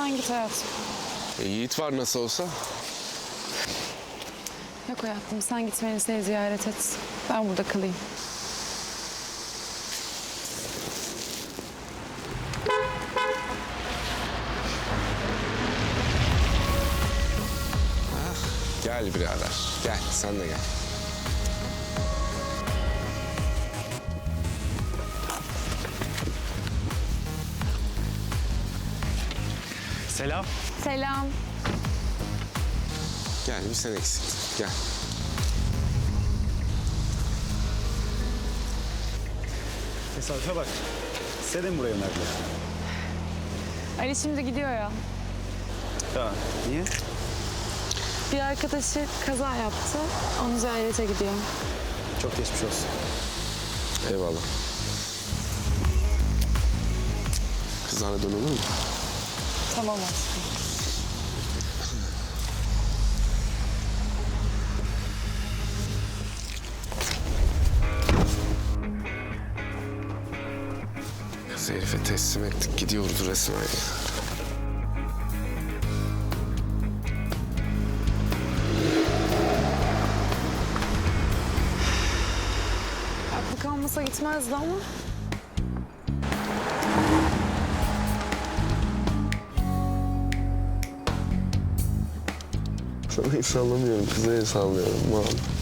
sen git hayatım. E, Yiğit var nasıl olsa. Yok hayatım sen git Melisa'yı ziyaret et. Ben burada kalayım. Gel birader. Gel sen de gel. Selam. Selam. Gel bir sen eksiktin. Gel. Tesadüfe bak. Mi buraya önerdiler? Ali şimdi gidiyor ya. Ya niye? Bir arkadaşı kaza yaptı. Onu ziyarete gidiyor. Çok geçmiş olsun. Eyvallah. Kızlarla dönelim mi? Tamam aşkım. Herife teslim ettik. Gidiyoruz resmen. Aklı kalmasa gitmezdi ama. Sana hiç sallamıyorum. El sallıyorum. Vallahi.